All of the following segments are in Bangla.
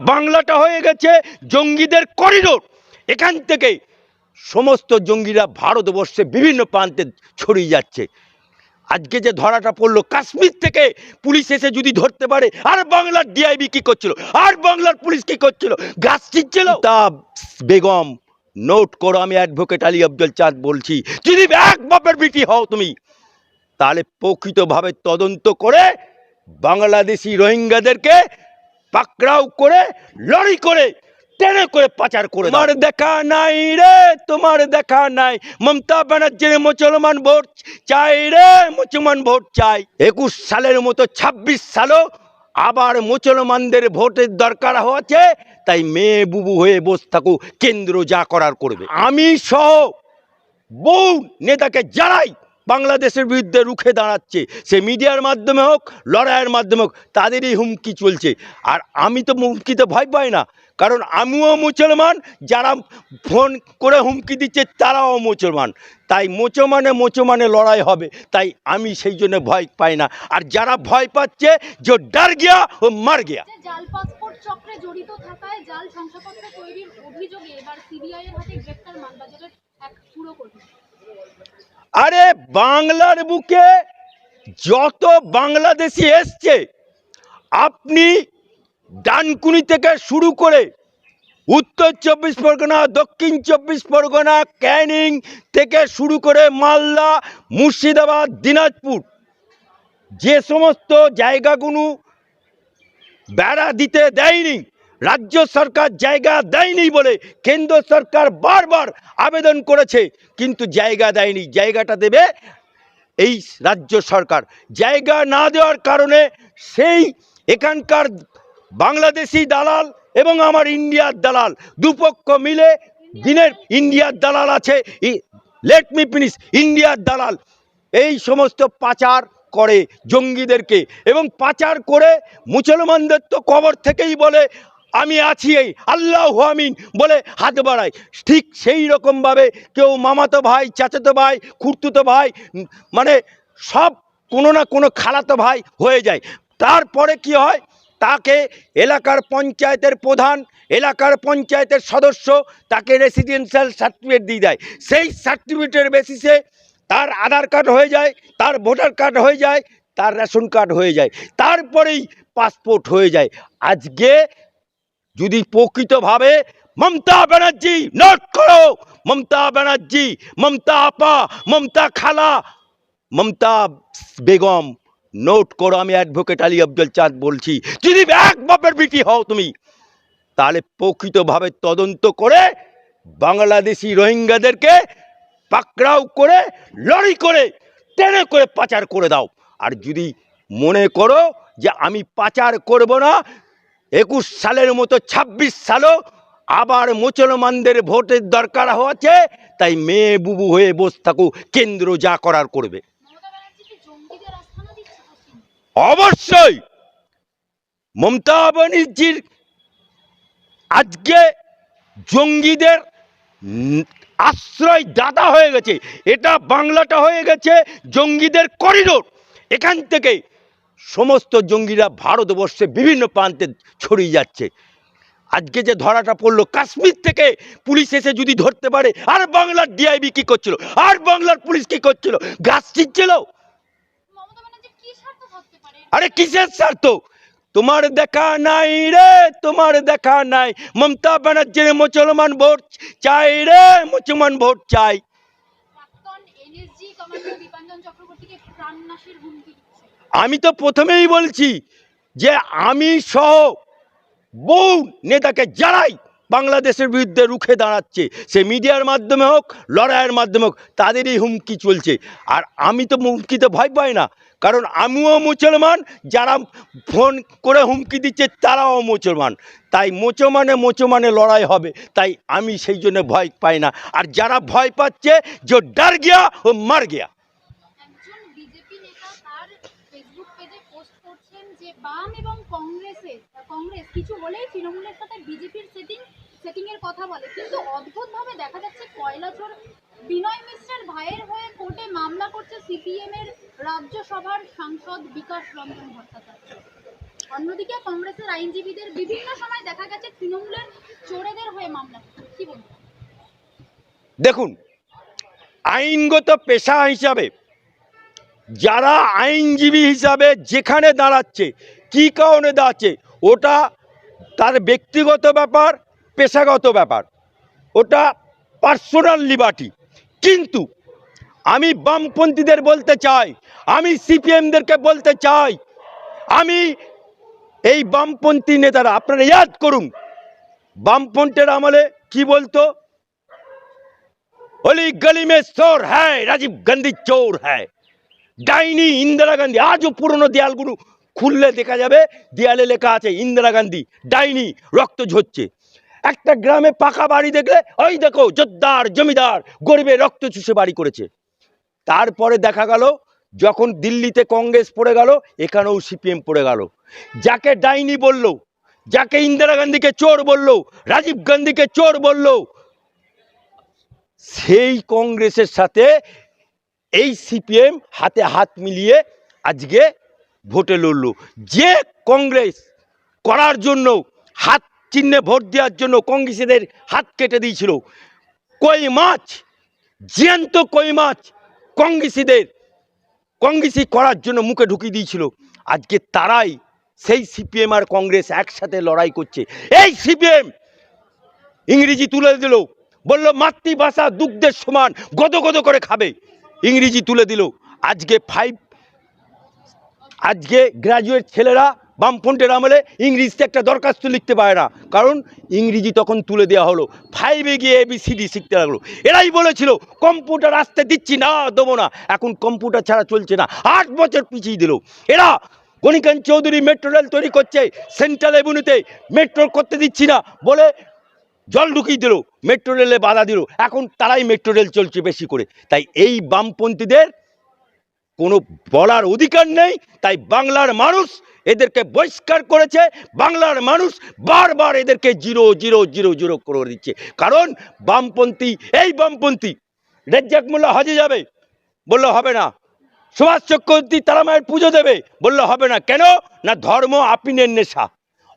বাংলাটা হয়ে গেছে জঙ্গিদের করিডোর। এখান থেকে সমস্ত জঙ্গিরা ভারতবর্ষে বিভিন্ন প্রান্তে ছড়িয়ে যাচ্ছে। আজকে যে ধরাটা পড়ল, কাশ্মীর থেকে পুলিশ এসে যদি ধরতে পারে, আর বাংলার ডিআইবি কি করছিল? আর বাংলার পুলিশ কি করছিল? গাছ ছিটছিল তা বেগম নোট করো, আমি অ্যাডভোকেট আলী আব্দুল চাঁদ বলছি। যদি এক বাপের বিটি হও তুমি, তাহলে প্রকৃতভাবে তদন্ত করে বাংলাদেশি রোহিঙ্গাদেরকে পাকড়াও করে লড়ি করে টেনে করে পাচার করে তোমার দেখা নাই রে তোমার দেখা নাই। মমতা ব্যানার্জির মুসলমান ভোট চাই রে মুসলমান ভোট চাই। একুশ সালের মতো ছাব্বিশ সালও আবার মুসলমানদের ভোটের দরকার হচ্ছে তাই মেয়ে বুবু হয়ে বসে থাকো কেন্দ্র যা করার করবে। আমি সহ বউ নেতাকে যারাই বাংলাদেশের বিরুদ্ধে রুখে দাঁড়াচ্ছে। সে মিডিয়ার মাধ্যমে হোক, লড়াইয়ের মাধ্যমে হোক, তাদেরই হুমকি চলছে। আর আমি তো হুমকিতে ভয় পাই না, কারণ আমিও মুসলমান, যারা ফোন করে হুমকি দিচ্ছে, তারাও মুসলমান। তাই মোচমানে মোচমানে লড়াই হবে, তাই আমি সেই জন্য ভয় পাই না। আর যারা ভয় পাচ্ছে, যে ডার গিয়া ও মার গিয়া। আরে বাংলার বুকে যত বাংলাদেশি এসছে, আপনি ডানকুনি থেকে শুরু করে উত্তর চব্বিশ পরগনা, দক্ষিণ চব্বিশ পরগনা, ক্যানিং থেকে শুরু করে মালদা, মুর্শিদাবাদ, দিনাজপুর, যে সমস্ত জায়গাগুলো বেড়া দিতে দেয়নি। রাজ্য সরকার জায়গা দেয়নি বলে কেন্দ্র সরকার বারবার আবেদন করেছে, কিন্তু জায়গা দেয়নি। জায়গাটা দেবে এই রাজ্য সরকার। জায়গা না দেওয়ার কারণে সেই এখানকার বাংলাদেশি দালাল এবং আমার ইন্ডিয়ার দালাল দুপক্ষ মিলে দিনের ইন্ডিয়ার দালাল আছে। লেট মি ফিনিশ ইন্ডিয়ার দালাল। এই সমস্ত পাচার করে জঙ্গিদেরকে এবং পাচার করে মুসলমানদের তো কবর থেকেই বলে আমি আছি এই, আল্লাহ আমিন বলে হাত বাড়ায়। ঠিক সেই রকমভাবে কেউ মামাতো ভাই, চাচাতো ভাই, খুঁড়তুতো ভাই মানে সব কোনো না কোনো খালাতো ভাই হয়ে যায়। তারপরে কি হয়? তাকে এলাকার পঞ্চায়েতের প্রধান, এলাকার পঞ্চায়েতের সদস্য তাকে রেসিডেন্সিয়াল সার্টিফিকেট দিয়ে দেয়। সেই সার্টিফিকেটের বেসিসে তার আধার কার্ড হয়ে যায়, তার ভোটার কার্ড হয়ে যায়, তার রেশন কার্ড হয়ে যায়। তারপরেই পাসপোর্ট হয়ে যায়। আজকে যদি প্রকৃতভাবে মমতা ব্যানার্জি নোট করো, মমতা ব্যানার্জি, মমতা আপা, মমতা খালা, মমতা বেগম নোট করো, আমি অ্যাডভোকেট আলী আব্দুল চাঁদ বলছি। যদি এক বাপের বিটি হও তুমি, তাহলে প্রকৃতভাবে তদন্ত করে বাংলাদেশি রোহিঙ্গাদেরকে পাকড়াও করে লড়ি করে, টেনে করে পাচার করে দাও। আর যদি মনে করো যে আমি পাচার করব না একুশ সালের মতো ছাব্বিশ সালও আবার মুসলমানদের ভোটের দরকার হচ্ছে তাই মেয়ে বুবু হয়ে বসে থাকো কেন্দ্র যা করার করবে? অবশ্যই! মমতা ব্যানার্জির আজকে জঙ্গিদের আশ্রয় দাদা হয়ে গেছে। এটা বাংলাটা হয়ে গেছে জঙ্গিদের করিডোর। এখান থেকে সমস্ত জঙ্গিরা ভারতবর্ষে বিভিন্ন প্রান্তে ছড়িয়ে যাচ্ছে। আজকে যে ধরাটা পড়ল কাশ্মীর থেকে পুলিশ এসে যদি ধরতে পারে আর বাংলার ডিআইবি কি করছিল? আর বাংলার পুলিশ কি করছিল? গাছ ছিটছিল আরে কিসের স্বার্থ? তোমার দেখা নাই রে তোমার দেখা নাই। মমতা ব্যানার্জির মুসলমান ভোট চাই রে মুসলমান ভোট চাই। চক্রবর্তীকে প্রাণনাশের হুমকি। আমি তো প্রথমেই বলছি যে আমি সহ বহু নেতাকে যারাই বাংলাদেশের বিরুদ্ধে রুখে দাঁড়াচ্ছে, সে মিডিয়ার মাধ্যমে হোক, লড়াইয়ের মাধ্যমে হোক, তাদেরই হুমকি চলছে। আর আমি তো হুমকিতে ভয় পাই না, কারণ আমিও মুসলমান, যারা ফোন করে হুমকি দিচ্ছে তারাও মুসলমান। তাই মোচমানে মোচমানে লড়াই হবে, তাই আমি সেই জন্য ভয় পাই না। আর যারা ভয় পাচ্ছে যে ডার গিয়া ও মার গিয়া বাম এবং কংগ্রেসের কংগ্রেস কিছু হলেই তৃণমূলের সাথে বিজেপির সেটিং সেটিং এর কথা বলে। কিন্তু অদ্ভুতভাবে দেখা যাচ্ছে কয়লাচোর বিনয় মিশ্রের ভাইয়ের হয়ে কোর্টে মামলা করছে সিপিএম এর রাজ্যসভার সাংসদ বিকাশ রঞ্জন ভট্টাচার্য। অন্যদিকে কংগ্রেসের আইনজীবীদের বিভিন্ন সময় দেখা গেছে তৃণমূলের চোরেদের হয়ে মামলা কি বলবেন দেখুন, আইনগত পেশা হিসাবে যারা আইনজীবী হিসাবে যেখানে দাঁড়াচ্ছে, কী কারণে দাঁড়াচ্ছে, ওটা তার ব্যক্তিগত ব্যাপার, পেশাগত ব্যাপার। ওটা পার্সোনাল লিবার্টি। কিন্তু আমি বামপন্থীদের বলতে চাই, আমি সিপিএমদেরকে বলতে চাই, আমি এই বামপন্থী নেতারা, আপনারা ইয়াদ করুন, বামপন্থের আমলে কি বলতো? অলি গলি মে চোর হ্যায়, রাজীব গান্ধী চোর হ্যায়। ডাইনি ইন্দিরা গান্ধী, আজও পুরনো দেয়ালগুলো খুললে দেখা যাবে দেয়ালে লেখা আছে ইন্দিরা গান্ধী, ডাইনি, রক্ত ঝরছে। একটা গ্রামে পাকা বাড়ি দেখলে, ওই দেখো জোদ্দার জমিদার, গরিবে রক্ত চুষে বাড়ি করেছে। তারপরে দেখা গেল, যখন দিল্লিতে কংগ্রেস পড়ে গেল, এখানেও সিপিএম পড়ে গেল। যাকে ডাইনি বলল, যাকে ইন্দিরা গান্ধীকে চোর বলল, রাজীব গান্ধীকে চোর বলল, সেই কংগ্রেসের সাথে এই সিপিএম হাতে হাত মিলিয়ে আজকে ভোটে লড়ল। যে কংগ্রেস করার জন্য হাত চিহ্নে ভোট দেওয়ার জন্য কংগ্রেসীদের হাত কেটে দিয়েছিল, কই মাছ? জ্যান্ত কই মাছ? কংগ্রেসীদের কংগ্রেসি করার জন্য মুখে ঢুকিয়ে দিয়েছিল। আজকে তারাই সেই সিপিএম আর কংগ্রেস একসাথে লড়াই করছে। এই সিপিএম ইংরেজি তুলে দিল, বলল মাতৃভাষা দুগ্ধের সমান গদ গদ করে খাবে। ইংরেজি তুলে দিল। আজকে ফাইভ আজকে গ্র্যাজুয়েট ছেলেরা বামফ্রন্টের আমলে ইংরেজিতে একটা দরখাস্ত লিখতে পারে না। কারণ ইংরেজি তখন তুলে দেওয়া হলো। ফাইভে গিয়ে এবিসিডি শিখতে লাগল। এরাই বলেছিল, কম্পিউটার আসতে দিচ্ছি না, দেবো না। এখন কম্পিউটার ছাড়া চলছে না। আট বছর পিছিয়ে দিল। এরা গণিকান চৌধুরী মেট্রো রেল তৈরি করছে। সেন্ট্রাল এভিনিউতে মেট্রো করতে দিচ্ছি না বলে জল ঢুকিয়ে দিল মেট্রো রেলে বাধা দিল। এখন তারাই মেট্রো রেল চলছে বেশি করে। তাই এই বামপন্থীদের কোনো বলার অধিকার নেই, তাই বাংলার মানুষ এদেরকে বহিষ্কার করেছে, বাংলার মানুষ বারবার এদেরকে জিরো জিরো জিরো জিরো করে দিচ্ছে। কারণ বামপন্থী, এই বামপন্থী, রেজ্জাক মোল্লা হজে যাবে, বলল হবে না। সুভাষ চক্রবর্তী তারা মায়ের পুজো দেবে, বলল হবে না। কেন? না ধর্ম আপিনের নেশা।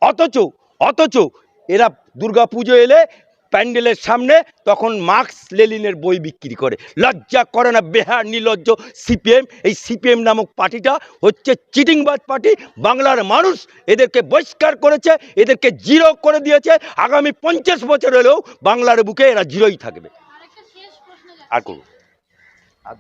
অথচ অথচ এরা দুর্গা পুজো এলে প্যান্ডেলের সামনে তখন মার্কস লেলিনের বই বিক্রি করে। লজ্জা করে না বেহার নির্লজ্জ সিপিএম। এই সিপিএম নামক পার্টিটা হচ্ছে চিটিংবাজ পার্টি। বাংলার মানুষ এদেরকে বহিষ্কার করেছে এদেরকে জিরো করে দিয়েছে। আগামী পঞ্চাশ বছর হলেও বাংলার বুকে এরা জিরোই থাকবে। আরেকটা আর করুন। আর।